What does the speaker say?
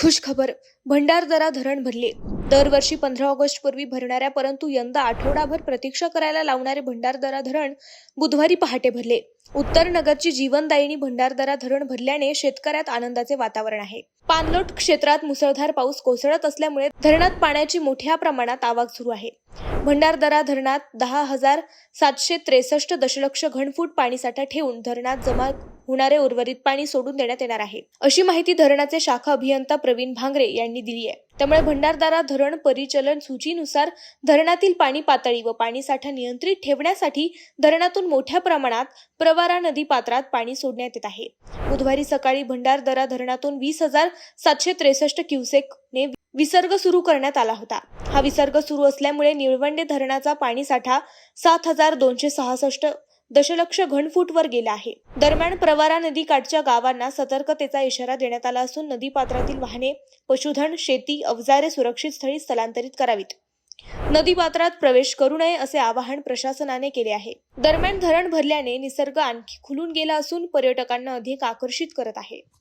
खुशखबर. भंडारदरा धरण भरले. दरवर्षी पंधरा ऑगस्ट पूर्वी भरणाऱ्या परंतु यंदा आठवडाभर प्रतीक्षा करायला लावणारे भंडारदरा धरण बुधवारी पहाटे भरले. उत्तर नगरची जीवनदायिनी भंडारदरा धरण भरल्याने शेतकऱ्यात आनंदाचे वातावरण आहे. पाणलोट क्षेत्रात मुसळधार पाऊस कोसळत असल्यामुळे धरणात पाण्याची मोठ्या प्रमाणात आवक सुरू आहे. भंडारदरा धरणात दहा हजार सातशे त्रेसष्ट दशलक्ष घनफूट पाणीसाठा ठेवून धरणात जमा होणारे उर्वरित पाणी सोडून देण्यात येणार आहे. अशी माहिती धरणाचे शाखा अभियंता प्रवीण भांगरे यांनी दिली आहे. त्यामुळे भंडारदरा धरण परिचलन सूचीनुसार धरणातील पाणी पातळी व पाणीसाठा नियंत्रित ठेवण्यासाठी धरणातून मोठ्या प्रमाणात प्रवारा नदी पात्रात पाणी सोडण्यात येत आहे. बुधवारी सकाळी भंडारदरा धरणातून वीस हजार सातशे त्रेसष्ट क्युसेकने विसर्ग सुरू करण्यात आला होता. हा विसर्ग सुरू असल्यामुळे निळवंडे धरणाचा पाणीसाठा सात हजार दोनशे सहासष्ट दशलक्ष घनफूटवर गेला आहे. दरम्यान प्रवारा नदीकाठच्या गावांना सतर्कतेचा इशारा देण्यात आला असून नदीपात्रातील वाहने पशुधन शेती अवजारे सुरक्षित स्थळी स्थलांतरित करावीत. नदीपात्रात प्रवेश करू नये असे आवाहन प्रशासनाने केले आहे. दरम्यान धरण भरल्याने निसर्ग आणखी खुलून गेला असून पर्यटकांना अधिक आकर्षित करत आहे.